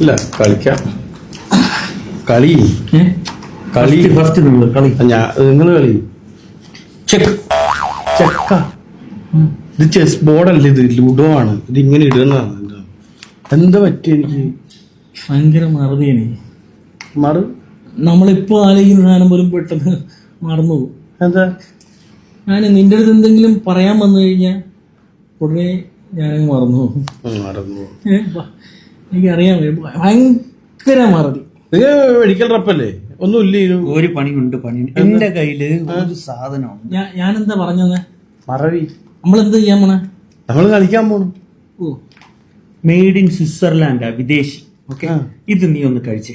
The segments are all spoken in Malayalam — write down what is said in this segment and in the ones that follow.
ഇല്ല കളിക്കാം. കളി. കളി. ഫസ്റ്റ് നിങ്ങൾ കളി. ഞാൻ നിങ്ങൾ കളി. ചെക്ക്. ചെക്ക. ഇത് ചെസ് ബോർഡല്ല ഇത്? ലുഡോ ആണ്. ഇത് ഇങ്ങനെ ഇടുന്നതാണ് എന്താ? പറ്റി എനിക്ക്? ഭയങ്കര മറുതിയാണ് മറു നമ്മളിപ്പോ ആലോചിക്കുന്ന സാധനം പോലും പെട്ടെന്ന് മറന്നു പോകും എന്താ? ഞാൻ നിന്റെ അടുത്ത് എന്തെങ്കിലും പറയാൻ വന്നു കഴിഞ്ഞാൽ ഉടനെ ഞാനങ്ങ് മറന്നു മറന്നു എനിക്കറിയാൻ. ഭയങ്കര മറതി. നിങ്ങൾ മെഡിക്കൽ റപ്പല്ലേ ഒന്നുമില്ല ഒരു പണിയുണ്ട് പണി. എന്റെ കയ്യിൽ ഒരു സാധനമുണ്ട്. ഞാൻ എന്താ പറഞ്ഞത്? മറവി. നമ്മളെന്ത് ചെയ്യാൻ പോണേ? നമ്മൾ കളിക്കാൻ പോണു. ഓ. മെയ്ഡ് ഇൻ സ്വിറ്റ്സർലാൻഡാ വിദേശി. ഓക്കെ? ഇത് നീ ഒന്ന് കഴിച്ചേ.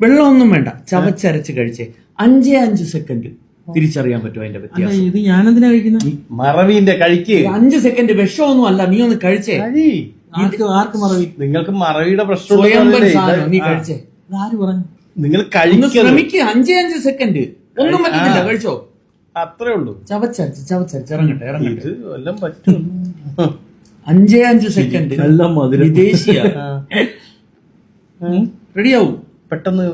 വെള്ളമൊന്നും വേണ്ട ചവച്ചരച്ച് കഴിച്ചേ. അഞ്ചേ അഞ്ച് സെക്കൻഡ് തിരിച്ചറിയാൻ പറ്റും അതിന്റെ വ്യത്യാസം. ഇത് ഞാനെന്തിനാ കഴിക്കുന്നത് മറവിന്റെ കഴിക്ക്. അഞ്ച് സെക്കൻഡ് വിഷമൊന്നും അല്ല നീ ഒന്ന് കഴിച്ചേ. കഴി. ആർക്ക് മറവി? നിങ്ങൾക്ക് മറവിയുടെ പ്രശ്നം നീ കഴിച്ചേ. ആര് പറഞ്ഞു? നിങ്ങൾ ശ്രമിക്കുക അഞ്ചേ അഞ്ച് സെക്കൻഡ് ഒന്നും പറ്റുന്നില്ല കഴിച്ചോ? അത്രേ ഉള്ളൂ. ചവച്ചരച്ച് ചവച്ചരച്ച് ഇറങ്ങട്ടെ ഇറങ്ങട്ടെ. വല്ലതും പറ്റും അഞ്ചേ അഞ്ച് സെക്കൻഡ് എല്ലാം വിദേശിയ. റെഡിയാവും. പെട്ടെന്ന്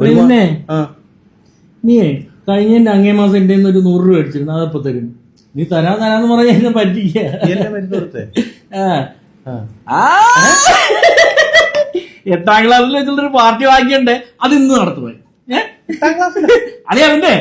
പിന്നെ നീ കഴിഞ്ഞ അങ്ങേ മാസം എന്റെ ഒരു നൂറ് രൂപ അടിച്ചിരുന്നു അതപ്പോ തരും നീ തരാ തരാന്ന് പറഞ്ഞ പറ്റിക്കേ ആ. എട്ടാം ക്ലാസ്സിൽ വെച്ചിട്ടൊരു പാർട്ടി വാങ്ങിയുണ്ട് അത് ഇന്ന് നടത്തുപോയി ഏ? അതെ അവന്റെ